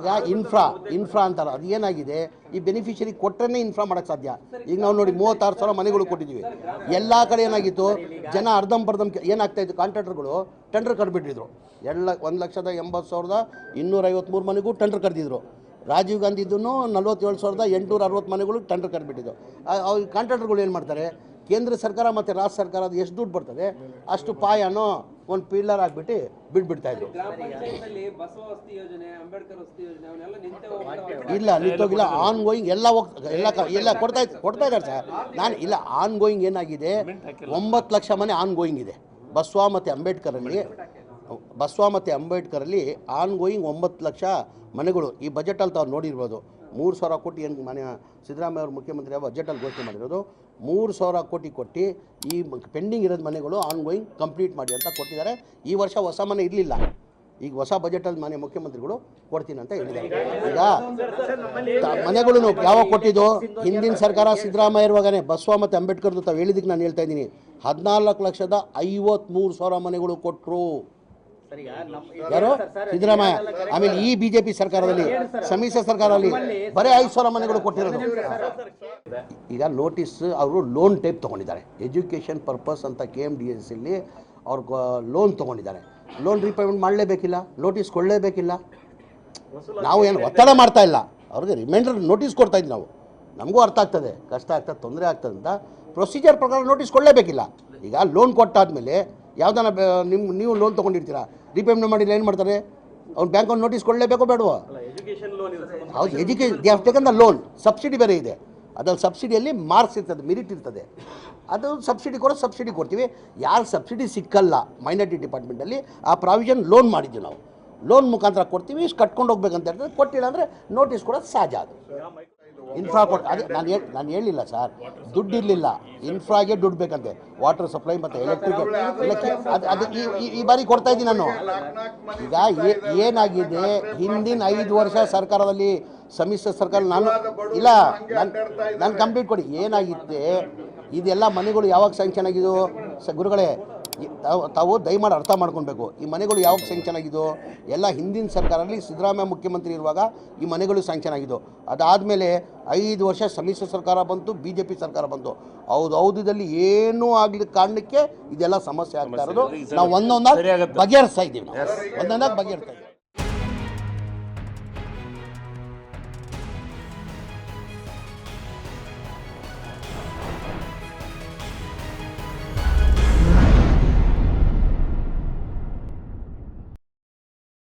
ಈಗ infra infra ಅಂತಾರ ಅದು ಏನಾಗಿದೆ? ಈ ಬೆನಿಫಿಷರಿ ಕೊಟ್ಟರೆ ಇನ್ಫ್ರಾ ಮಾಡೋಕ್ಕೆ ಸಾಧ್ಯ. ಈಗ ನಾವು ನೋಡಿ ಮೂವತ್ತಾರು ಸಾವಿರ ಮನೆಗಳು ಕೊಟ್ಟಿದ್ದೀವಿ. ಎಲ್ಲ ಕಡೆ ಏನಾಗಿತ್ತು? ಜನ ಅರ್ಧಂಬರ್ಧಂ ಏನಾಗ್ತಾ ಇತ್ತು? ಕಾಂಟ್ರಾಕ್ಟರ್ಗಳು ಟೆಂಡರ್ ಕರೆದ್ಬಿಟ್ಟಿದ್ರು ಎಲ್ಲ ಒಂದು ಲಕ್ಷದ ಎಂಬತ್ತು ಸಾವಿರದ ಇನ್ನೂರೈವತ್ತ್ಮೂರು ಮನೆಗೂ ಟೆಂಡರ್ ಕರೆದಿದ್ರು ರಾಜೀವ್ ಗಾಂಧಿ ಇದನ್ನು ನಲ್ವತ್ತೇಳು ಸಾವಿರದ ಎಂಟುನೂರ ಅರವತ್ತು ಮನೆಗಳು ಟೆಂಡರ್ ಕರೆಬಿಟ್ಟಿದ್ದು ಅವ್ರ ಕಾಂಟ್ರಾಕ್ಟರ್ಗಳು ಏನು ಮಾಡ್ತಾರೆ? ಕೇಂದ್ರ ಸರ್ಕಾರ ಮತ್ತು ರಾಜ್ಯ ಸರ್ಕಾರದ ಎಷ್ಟು ದುಡ್ಡು ಬರ್ತದೆ? ಅಷ್ಟು ಪಾಯನೋ ಒಂದು ಪಿಲ್ಲರ್ ಹಾಕ್ಬಿಟ್ಟು ಬಿಡ್ಬಿಡ್ತಾ ಇದ್ರು. ಗ್ರಾಮ ಪಂಚಾಯತ್ನಲ್ಲಿ ಬಸವ ವಸತಿ ಯೋಜನೆ ಅಂಬೇಡ್ಕರ್ ವಸತಿ ಯೋಜನೆ ಅವನ್ನೆಲ್ಲ ನಿಂತೆ ಹೋಗ್ತಾ ಇಲ್ಲ ನಿಂತೋಗಿಲ್ಲ ಆನ್ ಗೋಯಿಂಗ್ ಎಲ್ಲ ಎಲ್ಲ ಎಲ್ಲ ಕೊಡ್ತಾ ಇದ್- ಕೊಡ್ತಾ ಇದ್ದಾರೆ ಸರ್. ನಾನು ಇಲ್ಲ ಆನ್ ಗೋಯಿಂಗ್ ಏನಾಗಿದೆ ಒಂಬತ್ತು ಲಕ್ಷ ಮನೆ ಆನ್ ಗೋಯಿಂಗ್ ಇದೆ. ಬಸವ ಮತ್ತು ಅಂಬೇಡ್ಕರಲ್ಲಿ ಬಸವ ಮತ್ತು ಅಂಬೇಡ್ಕರಲ್ಲಿ ಆನ್ ಗೋಯಿಂಗ್ ಒಂಬತ್ತು ಲಕ್ಷ ಮನೆಗಳು. ಈ ಬಜೆಟಲ್ಲಿ ತಾವು ನೋಡಿರ್ಬೋದು. ಮೂರು ಸಾವಿರ ಕೋಟಿ ಏನು ಮನೆ, ಸಿದ್ದರಾಮಯ್ಯ ಅವರು ಮುಖ್ಯಮಂತ್ರಿ ಬಜೆಟಲ್ಲಿ ಘೋಷಣೆ ಮಾಡಿರೋದು. ಮೂರು ಸಾವಿರ ಕೋಟಿ ಕೊಟ್ಟು ಈ ಪೆಂಡಿಂಗ್ ಇರೋದು ಮನೆಗಳು ಆನ್ ಗೋಯಿಂಗ್ ಕಂಪ್ಲೀಟ್ ಮಾಡಿ ಅಂತ ಕೊಟ್ಟಿದ್ದಾರೆ. ಈ ವರ್ಷ ಹೊಸ ಮನೆ ಇರಲಿಲ್ಲ. ಈಗ ಹೊಸ ಬಜೆಟಲ್ಲಿ ಮನೆ ಮುಖ್ಯಮಂತ್ರಿಗಳು ಕೊಡ್ತೀನಿ ಅಂತ ಹೇಳಿದ್ದಾರೆ. ಈಗ ಮನೆಗಳು ಯಾವಾಗ ಕೊಟ್ಟಿದ್ದು? ಹಿಂದಿನ ಸರ್ಕಾರ ಸಿದ್ದರಾಮಯ್ಯ ಇರುವಾಗನೇ ಬಸವ ಮತ್ತು ಅಂಬೇಡ್ಕರ್ದು ತಾವು ಹೇಳಿದ್ದಕ್ಕೆ ನಾನು ಹೇಳ್ತಾ ಇದ್ದೀನಿ. ಹದಿನಾಲ್ಕು ಲಕ್ಷದ ಐವತ್ಮೂರು ಸಾವಿರ ಮನೆಗಳು ಕೊಟ್ಟರು ಯಾರು ಸಿದ್ದರಾಮಯ್ಯ ಆಮೇಲೆ ಈ ಬಿಜೆಪಿ ಸರ್ಕಾರದಲ್ಲಿ ಸಮ್ಮಿಶ್ರ ಸರ್ಕಾರದಲ್ಲಿ ಬರೀ ಐದು ಸಾವಿರ ಮನೆಗಳು ಕೊಟ್ಟಿರೋದು. ಈಗ ನೋಟಿಸ್ ಅವರು ಲೋನ್ ಟೈಪ್ ತೊಗೊಂಡಿದ್ದಾರೆ. ಎಜುಕೇಷನ್ ಪರ್ಪಸ್ ಅಂತ ಕೆ ಎಂ ಡಿ ಎಸ್ ಇಲ್ಲಿ ಅವ್ರು ಲೋನ್ ತೊಗೊಂಡಿದ್ದಾರೆ. ಲೋನ್ ರೀಪೇಮೆಂಟ್ ಮಾಡಲೇಬೇಕಿಲ್ಲ ನೋಟಿಸ್ ಕೊಡಲೇಬೇಕಿಲ್ಲ. ನಾವು ಏನು ಒತ್ತಡ ಮಾಡ್ತಾ ಇಲ್ಲ. ಅವ್ರಿಗೆ ರಿಮೈಂಡರ್ ನೋಟಿಸ್ ಕೊಡ್ತಾ ಇದ್ವಿ ನಾವು. ನಮಗೂ ಅರ್ಥ ಆಗ್ತದೆ. ಕಷ್ಟ ಆಗ್ತದೆ ತೊಂದರೆ ಆಗ್ತದೆ ಅಂತ. ಪ್ರೊಸೀಜರ್ ಪ್ರಕಾರ ನೋಟಿಸ್ ಕೊಡಲೇಬೇಕಿಲ್ಲ. ಈಗ ಲೋನ್ ಕೊಟ್ಟಾದ್ಮೇಲೆ ಯಾವ್ದಾನ ನಿಮ್ಮ ನೀವು ಲೋನ್ ತೊಗೊಂಡಿರ್ತೀರಾ? ರೀಪೇಮೆಂಟ್ ಮಾಡಿಲ್ಲ ಏನು ಮಾಡ್ತಾರೆ? ಅವ್ನು ಬ್ಯಾಂಕ್ ಅವ್ನು ನೋಟಿಸ್ ಕೊಡಲೇಬೇಕೋ ಬೇಡವೋ? ಹೌದು education they have taken the loan subsidy ಬೇರೆ ಇದೆ. ಅದ್ರಲ್ಲಿ ಸಬ್ಸಿಡಿಯಲ್ಲಿ ಮಾರ್ಕ್ಸ್ ಇರ್ತದೆ ಮೆರಿಟ್ ಇರ್ತದೆ. ಅದು ಸಬ್ಸಿಡಿ ಕೊಡೋ ಸಬ್ಸಿಡಿ ಕೊಡ್ತೀವಿ. ಯಾರು ಸಬ್ಸಿಡಿ ಸಿಕ್ಕಲ್ಲ ಮೈನಾರಿಟಿ ಡಿಪಾರ್ಟ್ಮೆಂಟಲ್ಲಿ ಆ ಪ್ರಾವಿಷನ್ ಲೋನ್ ಮಾಡಿದ್ವಿ ನಾವು. ಲೋನ್ ಮುಖಾಂತರ ಕೊಡ್ತೀವಿ ಇಷ್ಟು ಕಟ್ಕೊಂಡು ಹೋಗ್ಬೇಕಂತ ಹೇಳ್ತಾರೆ. ಕೊಟ್ಟಿಲ್ಲ ಅಂದರೆ ನೋಟಿಸ್ ಕೊಡೋದು ಸಹಜ ಅದು. ಇನ್ಫ್ರಾ ಕೊಟ್ಟು ಅದೇ ನಾನು ಹೇಳಿ ನಾನು ಹೇಳಿಲ್ಲ ಸರ್. ದುಡ್ಡು ಇರಲಿಲ್ಲ. ಇನ್ಫ್ರಾಗೆ ದುಡ್ಡು ಬೇಕಂತೆ. ವಾಟರ್ ಸಪ್ಲೈ ಮತ್ತು ಎಲೆಕ್ಟ್ರಿಕ್ ಅದು ಅದು ಈ- ಈ- ಬಾರಿ ಕೊಡ್ತಾ ಇದ್ದೀನಿ ನಾನು. ಈಗ ಏನಾಗಿದೆ? ಹಿಂದಿನ ಐದು ವರ್ಷ ಸರ್ಕಾರದಲ್ಲಿ ಸಮ್ಮಿಶ್ರ ಸರ್ಕಾರ ನಾನು ಇಲ್ಲ, ನಾನು ನಾನು ಕಂಪ್ಲೀಟ್ ಕೊಡಿ. ಏನಾಗಿತ್ತೆ? ಇದೆಲ್ಲ ಮನೆಗಳು ಯಾವಾಗ ಸ್ಯಾಂಕ್ಷನ್ ಆಗಿದ್ದು ಸ ಗುರುಗಳೇ ತಾವು ತಾವು ದಯಮಾಡಿ ಅರ್ಥ ಮಾಡ್ಕೊಳ್ಬೇಕು. ಈ ಮನೆಗಳು ಯಾವಾಗ ಸ್ಯಾಂಕ್ಷನ್ ಆಗಿದ್ದು ಎಲ್ಲ ಹಿಂದಿನ ಸರ್ಕಾರದಲ್ಲಿ ಸಿದ್ದರಾಮಯ್ಯ ಮುಖ್ಯಮಂತ್ರಿ ಇರುವಾಗ ಈ ಮನೆಗಳು ಸ್ಯಾಂಕ್ಷನ್ ಆಗಿದ್ದು. ಅದಾದಮೇಲೆ ಐದು ವರ್ಷ ಸಮ್ಮಿಶ್ರ ಸರ್ಕಾರ ಬಂತು ಬಿ ಜೆ ಪಿ ಸರ್ಕಾರ ಬಂತು. ಹೌದು ಹೌದದಲ್ಲಿ ಏನೂ ಆಗ್ಲಿಕ್ಕೆ ಕಾರಣಕ್ಕೆ ಇದೆಲ್ಲ ಸಮಸ್ಯೆ ಆಗ್ತಾ ಇರೋದು. ನಾವು ಒಂದೊಂದಾಗಿ ಬಗೆಹರಿಸ್ತಾ ಇದ್ದೀವಿ ಒಂದೊಂದಾಗಿ ಬಗೆಹರಿಸ್ತಾ ಇದ್ದೀವಿ.